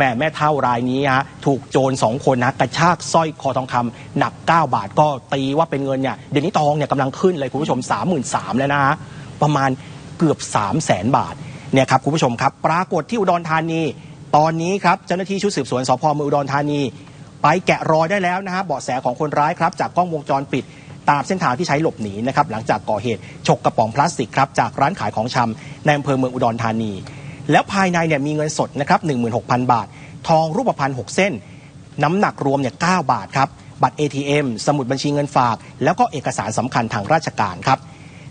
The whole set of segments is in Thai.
แม่แม่เท่ารายนี้ฮะถูกโจรสองคนนะกระชากสร้อยคอทองคำหนัก 9 บาทก็ตีว่าเป็นเงินเนี่ยเดี๋ยวนี้ทองเนี่ยกำลังขึ้นเลยคุณผู้ชม 3 3 0 0 0แล้วนะฮะประมาณเกือบ 3 0 0แสนบาทเนี่ยครับคุณผู้ชมครับ ปรากฏที่อุดรธานี ตอนนี้ครับเจ้าหน้าที่ชุดสืบสวนสพเมืองอุดรธานี ไปแกะรอยได้แล้วนะฮะเบาะแสของคนร้ายครับจากกล้องวงจรปิดตามเส้นทางที่ใช้หลบหนีนะครับหลังจากก่อเหตุฉกกระป๋องพลาสติกครับจากร้านขายของชำในอำเภอเมืองอุดรธานี แล้วภายในเนี่ยมีเงินสดนะครับ16,000 บาท ทองรูปพรรณ6เส้น น้ำหนักรวมเนี่ย9บาทครับ บัตร ATM สมุดบัญชีเงินฝาก แล้วก็เอกสารสำคัญทางราชการครับ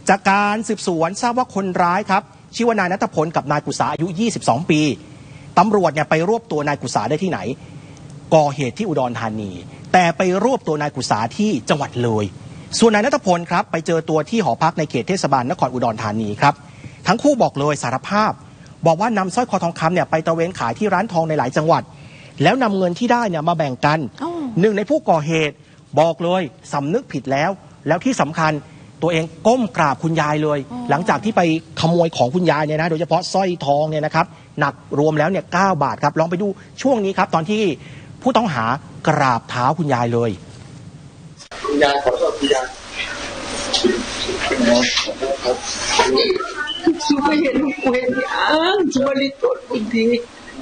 จากการสืบสวนทราบว่าคนร้ายครับชื่อว่านายนัทพลกับนายกุษาอายุ 22 ปีตำรวจเนี่ยไปรวบตัวนายกุษาได้ที่ไหน ก่อเหตุที่อุดรธานี แต่ไปรวบตัวนายกุษาที่จังหวัดเลย ส่วนนายนัทพลครับไปเจอตัวที่หอพักในเขตเทศบาลนครอุดรธานีครับ ทั้งคู่บอกเลยสารภาพ บอกว่านำสร้อยคอทองคำเนี่ยไปตระเวนขายที่ร้านทองในหลายจังหวัด แล้วนำเงินที่ได้เนี่ยมาแบ่งกันอ๋อหนึ่งในผู้ก่อเหตุบอกเลยสำนึกผิดแล้ว แล้วที่สำคัญตัวเองก้มกราบคุณยายเลย หลังจากที่ไปขโมยของคุณยายเนี่ยนะ โดยเฉพาะสร้อยทองเนี่ยนะครับหนักรวมแล้วเนี่ยเบาทครับลองไปดูช่วงนี้ครับ ตอนที่ผู้ต้องหากราบเท้าคุณยายเลย คุณยายขอโทษคุณยาย คุณยายขอโทษครับชูไม่เห็นลูกกูเห็นยังชูบริสุทธิ์บางที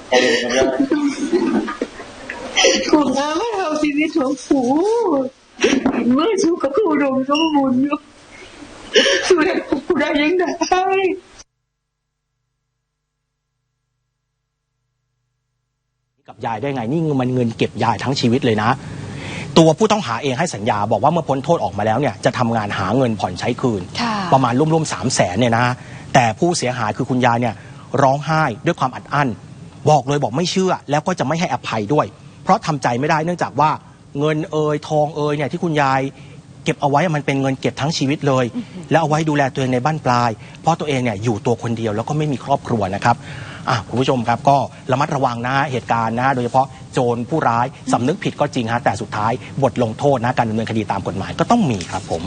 ขอโทษคุณยายกูงาไม่เอาชีวิตของกูเมื่อชูกับกูดมสมบูรณ์อยู่ชูได้กูได้ยังได้กับยายได้ไงนี่มันเงินเก็บยายทั้งชีวิตเลยนะ ตัวผู้ต้องหาเองให้สัญญาบอกว่าเมื่อพ้นโทษออกมาแล้วเนี่ยจะทำงานหาเงินผ่อนใช้คืนค่ะประมาณร่วมๆสามแสนเนี่ยนะ แต่ผู้เสียหายคือคุณยายเนี่ยร้องไห้ด้วยความอัดอั้น บอกเลยบอกไม่เชื่อ แล้วก็จะไม่ให้อภัยด้วย เพราะทำใจไม่ได้เนื่องจากว่าเงินเอ่ยทองเอ่ยเนี่ยที่คุณยายเก็บเอาไว้มันเป็นเงินเก็บทั้งชีวิตเลย แล้วเอาไว้ดูแลตัวเองในบ้านปลาย เพราะตัวเองเนี่ยอยู่ตัวคนเดียวแล้วก็ไม่มีครอบครัวนะครับคุณผู้ชมครับก็ระมัดระวังนะเหตุการณ์นะฮะโดยเฉพาะโจรผู้ร้ายสำนึกผิดก็จริงฮะแต่สุดท้ายบทลงโทษนะการดำเนินคดีตามกฎหมายก็ต้องมีครับผม